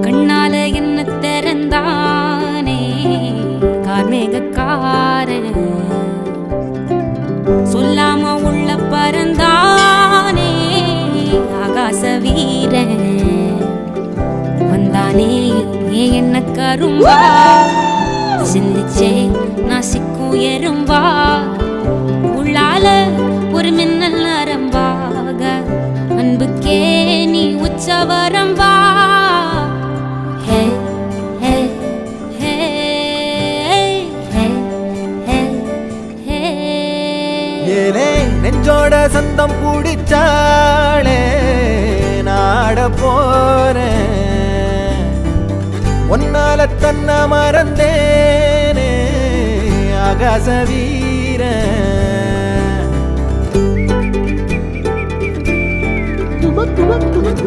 கண்ணால என்ன திறந்தானே? கார்மேகக்காரன். சொல்லாம உள்ள பறந்தானே? ஆகாச வீரன். வந்தானே ஏன் என்ன கரும்பா? சிந்திச்சே நான் சிக்கும் எறும்பா? உள்ளால ஒரு மின்னல் நரம்பாக. அன்புக்கே நீ உச்சவரம்பா. ஏலே நெஞ்சோட சந்தம் பிடிச்சாளே நாட போறேன் ஒன்னால தன்ன மறந்தேனே ஆகாச வீரன் துமக் துமக் துமக்